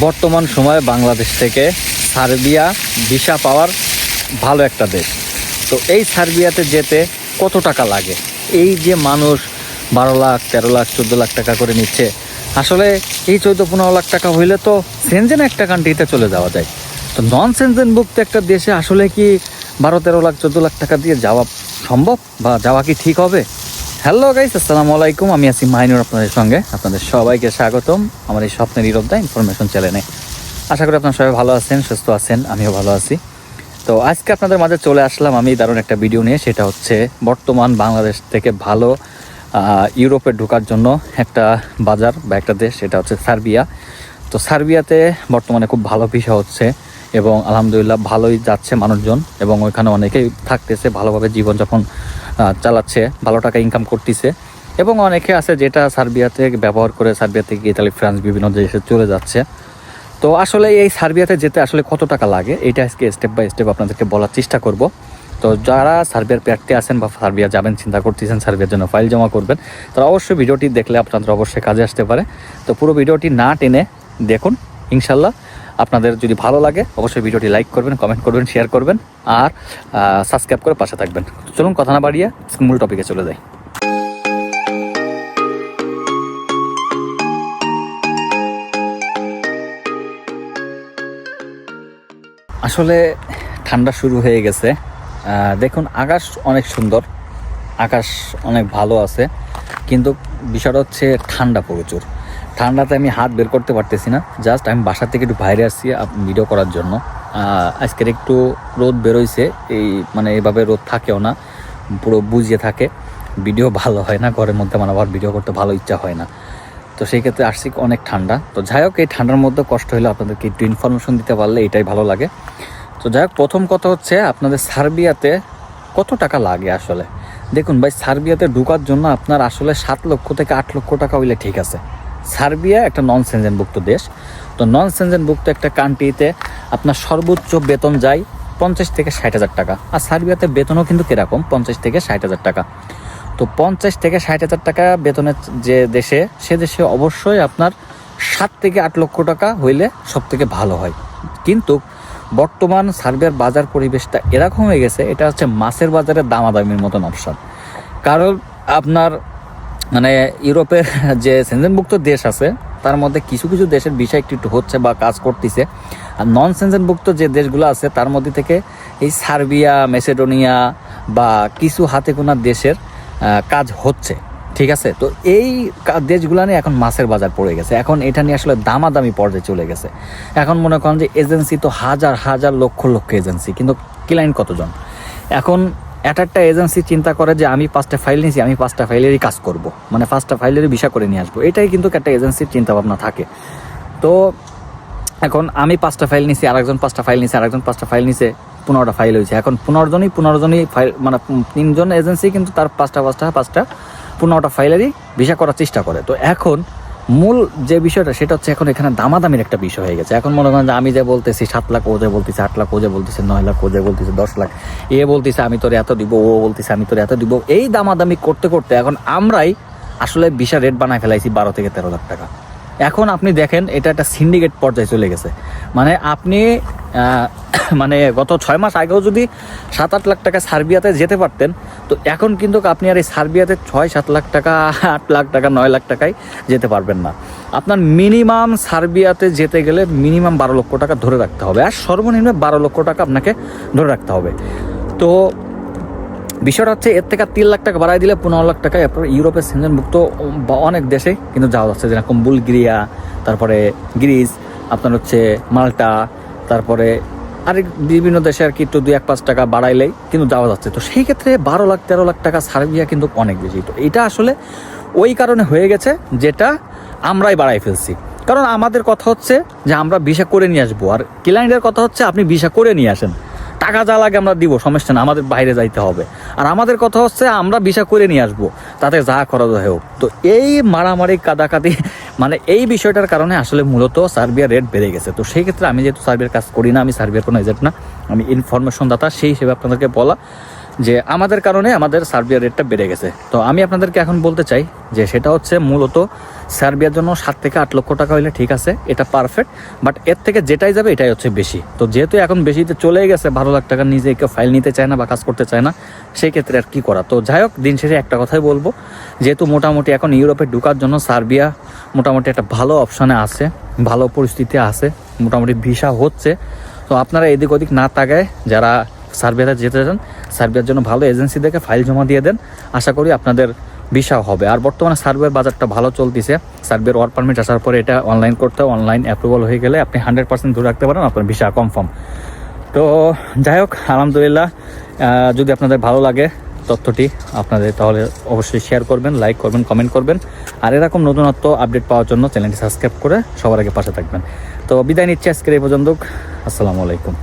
বর্তমান সময়ে বাংলাদেশ থেকে সার্বিয়া ভিসা পাওয়ার ভালো একটা দেশ। তো এই সার্বিয়াতে যেতে কত টাকা লাগে? এই যে মানুষ বারো লাখ, তেরো লাখ, চোদ্দ লাখ টাকা করে নিচ্ছে, আসলে এই চোদ্দ, পনেরো লাখ টাকা হইলে তো সেনজেন একটা কান্ট্রিতে চলে যাওয়া যায়। তো নন সেনজেনভুক্ত একটা দেশে আসলে কি বারো, তেরো লাখ, চোদ্দ লাখ টাকা দিয়ে যাওয়া সম্ভব বা যাওয়া কি ঠিক হবে? হ্যালো গাইস আসসালামু আলাইকুম। আমি আছি মাইনুর আপনাদের সঙ্গে। আপনাদের সবাইকে স্বাগতম আমার এই স্বপ্নের ইরবদা ইনফরমেশন চ্যানেলে। আশা করি আপনারা সবাই ভালো আছেন, সুস্থ আছেন, আমিও ভালো আছি। তো আজকে আপনাদের মাঝে চলে আসলাম আমি দারুণ একটা ভিডিও নিয়ে, সেটা হচ্ছে বর্তমান বাংলাদেশ থেকে ভালো ইউরোপে ঢোকার জন্য একটা বাজার বা একটা দেশ, সেটা হচ্ছে সার্বিয়া। তো সার্বিয়াতে বর্তমানে খুব ভালো ভিসা হচ্ছে এবং আলহামদুলিল্লাহ ভালোই যাচ্ছে মানুষজন এবং ওইখানে অনেকেই থাকতেছে, ভালোভাবে জীবনযাপন চালাচ্ছে, ভালো টাকা ইনকাম করতেছে। এবং অনেকে আছে যেটা সার্বিয়াতে ব্যবহার করে সার্বিয়া থেকে ইতালি ফ্রান্স বিভিন্ন দেশে চলে যাচ্ছে। তো আসলে এই সার্বিয়াতে যেতে আসলে কত টাকা লাগে? এটা আজকে স্টেপ বাই স্টেপ আপনাদেরকে বলার চেষ্টা করব। তো যারা সার্বিয়ার প্রার্থী আছেন বা সার্বিয়া যাবেন, চিন্তা করতেছেন সার্বিয়ার জন্য ফাইল জমা করবেন, তারা অবশ্যই ভিডিওটি দেখলে আপনাদের অবশ্যই কাজে আসতে পারে। তো পুরো ভিডিওটি না টেনে দেখুন ইনশাল্লাহ আপনাদের যদি ভালো লাগে, অবশ্যই ভিডিওটি লাইক করবেন কমেন্ট করবেন শেয়ার করবেন, আর সাবস্ক্রাইব করে পাশে থাকবেন। চলুন কথা না বাড়িয়ে মূল টপিকে চলে যাই। আসলে ঠান্ডা শুরু হয়ে গেছে। দেখুন, আকাশ অনেক সুন্দর, আকাশ অনেক ভালো আছে, কিন্তু বিষয়টা হচ্ছে ঠান্ডা প্রচুর। ঠান্ডাতে আমি হাত বের করতে পারতেছি না। জাস্ট আমি বাসা থেকে একটু বাইরে আসছি ভিডিও করার জন্য। আজকের একটু রোদ বেরোইছে, এই মানে এভাবে রোদ থাকেও না, পুরো বুঝিয়ে থাকে। ভিডিও ভালো হয় না, ঘরের মধ্যে আমার আবার ভিডিও করতে ভালো ইচ্ছা হয় না। তো সেই ক্ষেত্রে আসছি অনেক ঠান্ডা। তো যাই হোক, এই ঠান্ডার মধ্যে কষ্ট হলে আপনাদেরকে একটু ইনফরমেশন দিতে পারলে এটাই ভালো লাগে। তো যাই হোক, প্রথম কথা হচ্ছে আপনাদের সার্বিয়াতে কত টাকা লাগে আসলে? দেখুন ভাই, সার্বিয়াতে ঢোকার জন্য আপনার আসলে সাত লক্ষ থেকে আট লক্ষ টাকা হইলে ঠিক আছে। সার্বিয়া একটা নন সেনজেনভুক্ত দেশ। তো নন সেনজেনভুক্ত একটা কান্ট্রিতে আপনার সর্বোচ্চ বেতন যায় পঞ্চাশ থেকে ষাট হাজার টাকা। আর সার্বিয়াতে বেতনও কিন্তু কীরকম? পঞ্চাশ থেকে ষাট হাজার টাকা। তো পঞ্চাশ থেকে ষাট হাজার টাকা বেতনের যে দেশে, সে দেশে অবশ্যই আপনার সাত থেকে আট লক্ষ টাকা হইলে সব থেকে ভালো হয়। কিন্তু বর্তমান সার্বিয়ার বাজার পরিবেশটা এরকম হয়ে গেছে, এটা হচ্ছে মাছের বাজারে দামাদামির মতন অপশান কারণ আপনার মানে ইউরোপের যে সেনজেনভুক্ত দেশ আছে, তার মধ্যে কিছু কিছু দেশের বিষয় একটু একটু হচ্ছে বা কাজ করতেছে। আর নন সেনজেনভুক্ত যে দেশগুলো আছে, তার মধ্যে থেকে এই সার্বিয়া, মেসেডোনিয়া বা কিছু হাতে গোনা দেশের কাজ হচ্ছে, ঠিক আছে? তো এই দেশগুলো নিয়ে এখন মাছের বাজার পড়ে গেছে। এখন এটা নিয়ে আসলে দামাদামি পর্যায়ে চলে গেছে। এখন মনে করেন যে এজেন্সি তো হাজার হাজার লক্ষ লক্ষ এজেন্সি, কিন্তু ক্লায়েন্ট কতজন? এখন এক একটা এজেন্সি চিন্তা করে যে আমি পাঁচটা ফাইল নিয়েছি, আমি পাঁচটা ফাইলেরই কাজ করব। মানে পাঁচটা ফাইলেরই বিষয় করে নিয়ে আসব। এটাই কিন্তু একটা এজেন্সির চিন্তা ভাবনা থাকে। তো এখন আমি পাঁচটা ফাইল নিছি আরেকজন পাঁচটা ফাইল নিছে আরেকজন পাঁচটা ফাইল নিছে পনেরোটা ফাইল হয়েছে। এখন পনেরো জনই পনেরো জনই ফাইল মানে তিনজন এজেন্সি কিন্তু তার পাঁচটা পাঁচটা পাঁচটা পনেরোটা ফাইলেরই ভিসা করার চেষ্টা করে। তো এখন মূল যে বিষয়টা, সেটা হচ্ছে এখন এখানে দামাদামির একটা বিষয় হয়ে গেছে। এখন মনে করেন যে আমি যে বলতেছি, সাত লাখ ও যে বলতেছে, আট লাখ ও যে বলতেছে, নয় লাখ ও যে বলতেছে, দশ লাখ, এ বলতেছে, আমি তোর এত দিব, ও বলতেছে, আমি তোর এত দিব, এই দামাদামি করতে করতে এখন আমরাই আসলে ভিসা রেট বানায় ফেলাইছি বারো থেকে তেরো লাখ টাকা। এখন আপনি দেখেন, এটা একটা সিন্ডিকেট পর্যায়ে চলে গেছে। মানে আপনি মানে গত ছয় মাস আগেও যদি সাত আট লাখ টাকা সার্বিয়াতে যেতে পারতেন, তো এখন কিন্তু আপনি আর এই সার্বিয়াতে ছয় সাত লাখ টাকা, আট লাখ টাকা, নয় লাখ টাকায় যেতে পারবেন না। আপনার মিনিমাম সার্বিয়াতে যেতে গেলে মিনিমাম বারো লক্ষ টাকা ধরে রাখতে হবে আর সর্বনিম্ন বারো লক্ষ টাকা আপনাকে ধরে রাখতে হবে। তো বিষয়টা হচ্ছে এর থেকে তিন লাখ টাকা বাড়াই দিলে পনেরো লাখ টাকায় আপনার ইউরোপের সেনজনভুক্ত বা অনেক দেশে কিন্তু যাওয়া যাচ্ছে, যেরকম বুলগেরিয়া, তারপরে গ্রিস, আপনার হচ্ছে মাল্টা, তারপরে আরেক বিভিন্ন দেশে আর কি একটু দুই এক পাঁচ টাকা বাড়াইলেই কিন্তু দেওয়া যাচ্ছে। তো সেই ক্ষেত্রে বারো লাখ, তেরো লাখ টাকা সার্বিয়া কিন্তু অনেক বেশি। তো এটা আসলে ওই কারণে হয়ে গেছে যেটা আমরাই বাড়াই ফেলছি। কারণ আমাদের কথা হচ্ছে যে আমরা ভিসা করে নিয়ে আসব। আর ক্লায়েন্টের কথা হচ্ছে আপনি ভিসা করে নিয়ে আসেন। টাকা যা লাগে আমরা দিব, সমস্যা না আমাদের বাইরে যাইতে হবে। আর আমাদের কথা হচ্ছে, আমরা ভিসা করে নিয়ে আসব, তাতে যা করা যায় হোক। তো এই মারামারি কাদাকাদি মানে এই বিষয়টার কারণে আসলে মূলত সার্বিয়ার রেট বেড়ে গেছে। তো সেই ক্ষেত্রে আমি যেহেতু সার্বিয়ার কাজ করি না, আমি সার্বিয়ার কোনো এজেন্ট না, আমি ইনফরমেশন দাতা সেই হিসেবে আপনাদেরকে বলা যে আমাদের কারণে আমাদের সার্বিয়ার রেটটা বেড়ে গেছে। তো আমি আপনাদেরকে এখন বলতে চাই যে সেটা হচ্ছে মূলত সার্বিয়ার জন্য সাত থেকে আট লক্ষ টাকা হইলে ঠিক আছে, এটা পারফেক্ট বাট এর থেকে যেটাই যাবে এটাই হচ্ছে বেশি। তো যেহেতু এখন বেশিতে চলে গেছে, বারো লাখ টাকা নিজে কেউ ফাইল নিতে চায় না বা কাজ করতে চায় না সেই ক্ষেত্রে আর কি করা? তো যাই হোক, দিন শেষে একটা কথাই বলব, যেহেতু মোটামুটি এখন ইউরোপে ঢুকার জন্য সার্বিয়া মোটামুটি একটা ভালো অপশানে আছে, ভালো পরিস্থিতি আছে, মোটামুটি ভিসা হচ্ছে। তো আপনারা এদিক ওদিক না তাকায় যারা সার্বিয়াতে যেতে চান, সার্বিয়ার জন্য ভালো এজেন্সি দেখে ফাইল জমা দিয়ে দেন। আশা করি আপনাদের ভিসা হবে। আর বর্তমানে সার্বিয়ার বাজারটা ভালো চলতেছে। সার্ভের ওয়ার্ক পারমিট আসার পরে এটা অনলাইন করতে অনলাইন অ্যাপ্রুভাল হয়ে গেলে আপনি হান্ড্রেড পার্সেন্ট ধরে রাখতে পারেন, আপনার ভিসা কনফার্ম তো যাই হোক, আলহামদুলিল্লাহ যদি আপনাদের ভালো লাগে তথ্যটি আপনাদের, তাহলে অবশ্যই শেয়ার করবেন লাইক করবেন কমেন্ট করবেন। আর এরকম নতুনত্ব আপডেট পাওয়ার জন্য চ্যানেলটি সাবস্ক্রাইব করে সবার আগে পাশে থাকবেন। তো বিদায় নিচ্ছি আজকের এই পর্যন্ত। আসসালামু আলাইকুম।